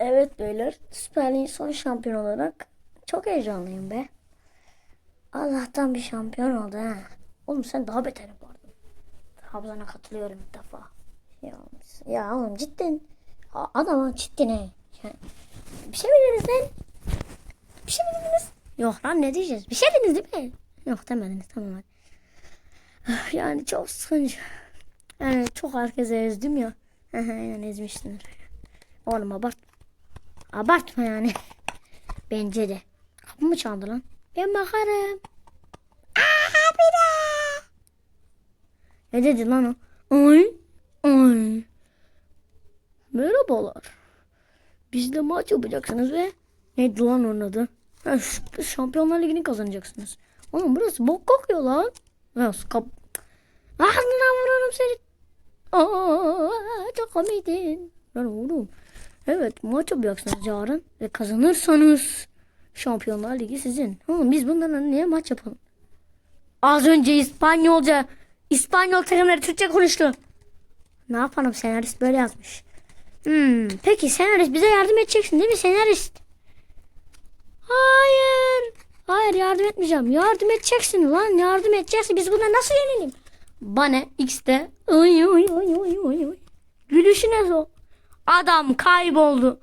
Evet beyler. Süper Lig'in son şampiyon olarak çok heyecanlıyım be. Allah'tan bir şampiyon oldu ha. Oğlum sen daha beter yapardın. Trabzon'a katılıyorum ilk defa. Ya, ya oğlum cidden. A- Adama cidden he. Ya, bir şey mi dediniz lan? Bir şey mi dediniz? Yok lan ne diyeceğiz? Bir şey dediniz değil mi? Yok demediniz tamam hadi. Ah, Yani çok sıkıcı. Yani çok herkese ezdim ya. yani ezmişsindir. Oğlum abart. Abartma yani. Bence de. Kapı mı çaldı lan? Ben bakarım. Aa bir. Ne dedi lan o? Ay. Ay. Merhabalar. Bizle maç yapacaksınız ve neydi lan onun adı? Ha, Şampiyonlar Ligi'ni kazanacaksınız. Oğlum burası bok kokuyor lan. Ya kap... Ağzına vururum seni. Aa, çok komiktin. Lan oğlum. Evet maç yapacaksınız yarın. Ve kazanırsanız Şampiyonlar Ligi sizin. Oğlum biz bunlarla niye maç yapalım? Az önce İspanyolca İspanyol takımları Türkçe konuştu. Ne yapalım senarist böyle yazmış. Hmm, peki senarist bize yardım edeceksin değil mi senarist? Hayır. Hayır yardım etmeyeceğim. Yardım edeceksin lan. Yardım edeceksin. Biz buna nasıl yenelim? Bana X'te. Oy oy oy oy oy oy. Gülüşü ne o? Adam kayboldu.